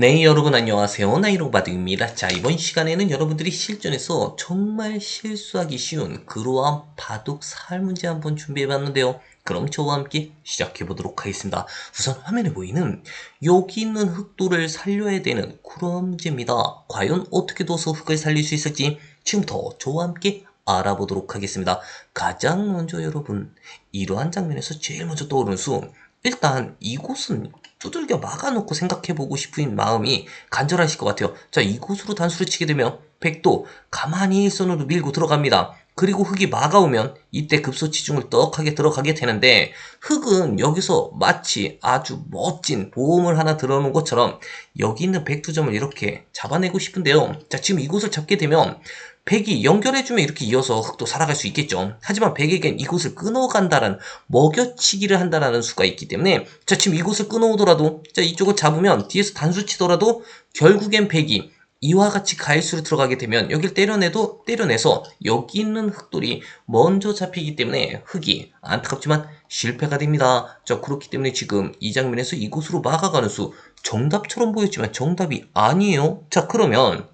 네, 여러분 안녕하세요. 나이로바드입니다. 자, 이번 시간에는 여러분들이 실전에서 정말 실수하기 쉬운 그러한 바둑 살 문제 한번 준비해 봤는데요. 그럼 저와 함께 시작해 보도록 하겠습니다. 우선 화면에 보이는 여기 있는 흑도를 살려야 되는 그러한 문제입니다. 과연 어떻게 둬서 흑을 살릴 수 있을지 지금부터 저와 함께 알아보도록 하겠습니다. 가장 먼저 여러분, 이러한 장면에서 제일 먼저 떠오르는 수, 일단 이곳은 두들겨 막아놓고 생각해보고 싶은 마음이 간절하실 것 같아요. 자, 이곳으로 단수를 치게 되면 백도 가만히 일선으로 밀고 들어갑니다. 그리고 흑이 막아오면 이때 급소 치중을 떡하게 들어가게 되는데 흑은 여기서 마치 아주 멋진 보험을 하나 들어놓은 것처럼 여기 있는 백두점을 이렇게 잡아내고 싶은데요. 자, 지금 이곳을 잡게 되면 백이 연결해주면 이렇게 이어서 흑도 살아갈 수 있겠죠. 하지만 백에겐 이곳을 끊어간다는 먹여치기를 한다라는 수가 있기 때문에 자 지금 이곳을 끊어오더라도 자 이쪽을 잡으면 뒤에서 단수 치더라도 결국엔 백이 이와 같이 가일수로 들어가게 되면 여길 때려내도 때려내서 여기 있는 흑돌이 먼저 잡히기 때문에 흑이 안타깝지만 실패가 됩니다. 자 그렇기 때문에 지금 이 장면에서 이곳으로 막아가는 수 정답처럼 보였지만 정답이 아니에요. 자 그러면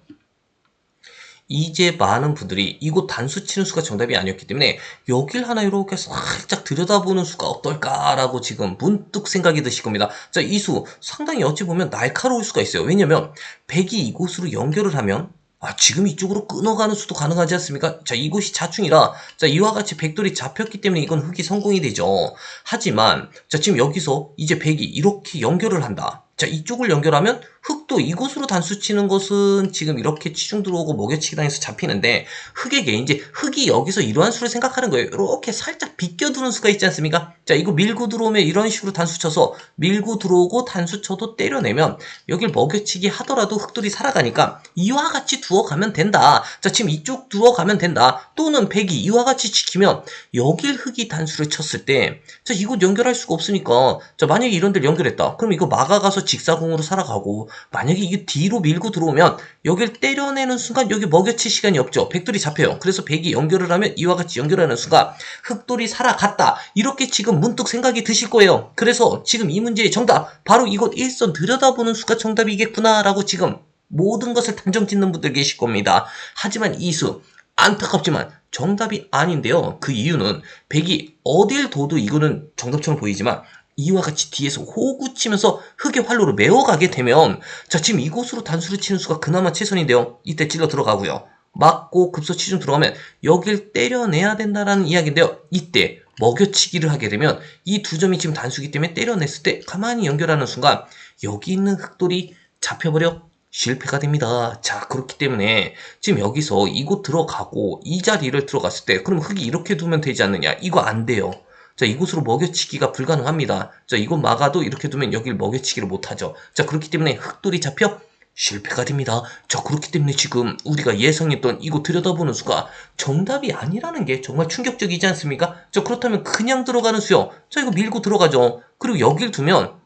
이제 많은 분들이 이곳 단수 치는 수가 정답이 아니었기 때문에 여길 하나 이렇게 살짝 들여다보는 수가 어떨까라고 지금 문득 생각이 드실 겁니다. 자, 이 수 상당히 어찌 보면 날카로울 수가 있어요. 왜냐면 백이 이곳으로 연결을 하면 아, 지금 이쪽으로 끊어가는 수도 가능하지 않습니까? 자, 이곳이 자충이라, 자, 이와 같이 백돌이 잡혔기 때문에 이건 흑이 성공이 되죠. 하지만, 자, 지금 여기서 이제 백이 이렇게 연결을 한다. 자, 이쪽을 연결하면 흑도 이곳으로 단수 치는 것은 지금 이렇게 치중 들어오고 먹여치기 당해서 잡히는데 흑에게 이제 흑이 여기서 이러한 수를 생각하는 거예요. 이렇게 살짝 비껴두는 수가 있지 않습니까? 자, 이거 밀고 들어오면 이런 식으로 단수 쳐서 밀고 들어오고 단수 쳐도 때려내면 여길 먹여치기 하더라도 흑돌이 살아가니까 이와 같이 두어가면 된다. 자, 지금 이쪽 두어가면 된다. 또는 백이 이와 같이 지키면 여길 흑이 단수를 쳤을 때 자, 이곳 연결할 수가 없으니까 자, 만약에 이런 데를 연결했다. 그럼 이거 막아가서 직사공으로 살아가고 만약에 이게 뒤로 밀고 들어오면 여길 때려내는 순간 여기 먹여칠 시간이 없죠. 백돌이 잡혀요. 그래서 백이 연결을 하면 이와 같이 연결하는 순간 흑돌이 살아갔다. 이렇게 지금 문득 생각이 드실 거예요. 그래서 지금 이 문제의 정답 바로 이곳 일선 들여다보는 수가 정답이겠구나라고 지금 모든 것을 단정 짓는 분들 계실 겁니다. 하지만 이수 안타깝지만 정답이 아닌데요. 그 이유는 백이 어딜 둬도 이거는 정답처럼 보이지만 이와 같이 뒤에서 호구 치면서 흑의 활로로 메어가게 되면 자 지금 이곳으로 단수를 치는 수가 그나마 최선인데요. 이때 찔러 들어가고요. 맞고 급소 치 중 들어가면 여길 때려내야 된다라는 이야기인데요. 이때 먹여치기를 하게 되면 이 두 점이 지금 단수기 때문에 때려냈을 때 가만히 연결하는 순간 여기 있는 흑돌이 잡혀버려 실패가 됩니다. 자, 그렇기 때문에 지금 여기서 이곳 들어가고 이 자리를 들어갔을 때 그럼 흑이 이렇게 두면 되지 않느냐? 이거 안 돼요. 자, 이곳으로 먹여치기가 불가능합니다. 자, 이곳 막아도 이렇게 두면 여길 먹여치기를 못하죠. 자, 그렇기 때문에 흑돌이 잡혀 실패가 됩니다. 자, 그렇기 때문에 지금 우리가 예상했던 이곳 들여다보는 수가 정답이 아니라는 게 정말 충격적이지 않습니까? 자, 그렇다면 그냥 들어가는 수요. 자, 이거 밀고 들어가죠. 그리고 여길 두면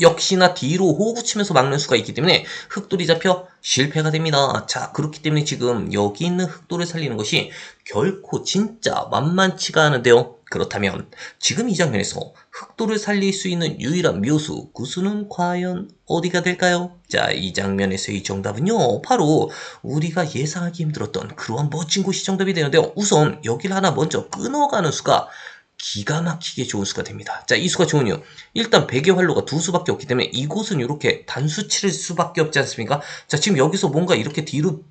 역시나 뒤로 호구 치면서 막는 수가 있기 때문에 흑돌이 잡혀 실패가 됩니다. 자, 그렇기 때문에 지금 여기 있는 흑돌을 살리는 것이 결코 진짜 만만치가 않은데요. 그렇다면 지금 이 장면에서 흑돌을 살릴 수 있는 유일한 묘수, 그 수는 과연 어디가 될까요? 자, 이 장면에서의 정답은요, 바로 우리가 예상하기 힘들었던 그러한 멋진 곳이 정답이 되는데요. 우선 여기를 하나 먼저 끊어가는 수가 기가 막히게 좋은 수가 됩니다. 자, 이 수가 좋은 이유. 일단 백의 활로가 두 수밖에 없기 때문에 이곳은 이렇게 단수 칠 수밖에 없지 않습니까? 자, 지금 여기서 뭔가 이렇게 뒤로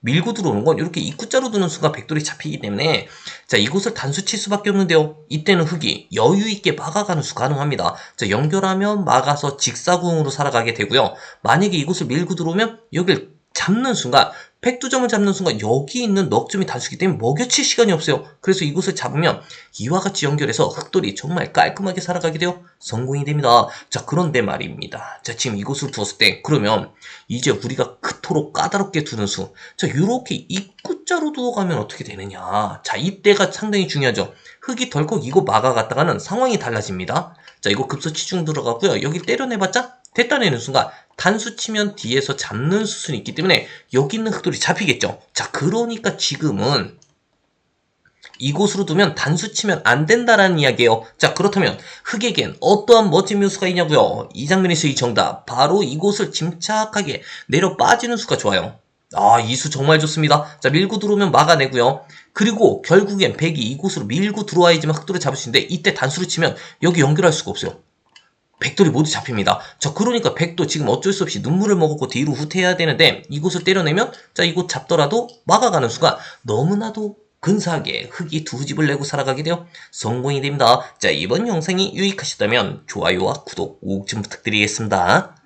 밀고 들어오는 건 이렇게 입구자로 두는 수가 백돌이 잡히기 때문에 자 이곳을 단수 칠 수밖에 없는데요. 이때는 흑이 여유 있게 막아가는 수 가능합니다. 자 연결하면 막아서 직사궁으로 살아가게 되고요. 만약에 이곳을 밀고 들어오면 여길 잡는 순간 백두점을 잡는 순간 여기 있는 넉점이 단수기 때문에 먹여칠 시간이 없어요. 그래서 이곳을 잡으면 이와 같이 연결해서 흑돌이 정말 깔끔하게 살아가게 되어 성공이 됩니다. 자 그런데 말입니다. 자 지금 이곳을 두었을 때 그러면 이제 우리가 그토록 까다롭게 두는 수. 자 이렇게 입구자로 두어가면 어떻게 되느냐. 자 이때가 상당히 중요하죠. 흑이 덜컥 이거 막아갔다가는 상황이 달라집니다. 자 이거 급소 치중 들어가고요. 여기 때려내봤자 됐다내는 순간 단수 치면 뒤에서 잡는 수순이 있기 때문에 여기 있는 흑돌이 잡히겠죠. 자, 그러니까 지금은 이곳으로 두면 단수 치면 안 된다라는 이야기예요. 자 그렇다면 흑에겐 어떠한 멋진 묘수가 있냐고요. 이 장면에서 이 정답 바로 이곳을 침착하게 내려 빠지는 수가 좋아요. 아, 이 수 정말 좋습니다. 자, 밀고 들어오면 막아내고요. 그리고 결국엔 백이 이곳으로 밀고 들어와야지만 흑돌을 잡을 수 있는데 이때 단수를 치면 여기 연결할 수가 없어요. 백돌이 모두 잡힙니다. 자, 그러니까 백도 지금 어쩔 수 없이 눈물을 먹었고 뒤로 후퇴해야 되는데 이곳을 때려내면 자, 이곳 잡더라도 막아가는 수가 너무나도 근사하게 흑이 두 집을 내고 살아가게 되어 성공이 됩니다. 자, 이번 영상이 유익하셨다면 좋아요와 구독 꼭좀 부탁드리겠습니다.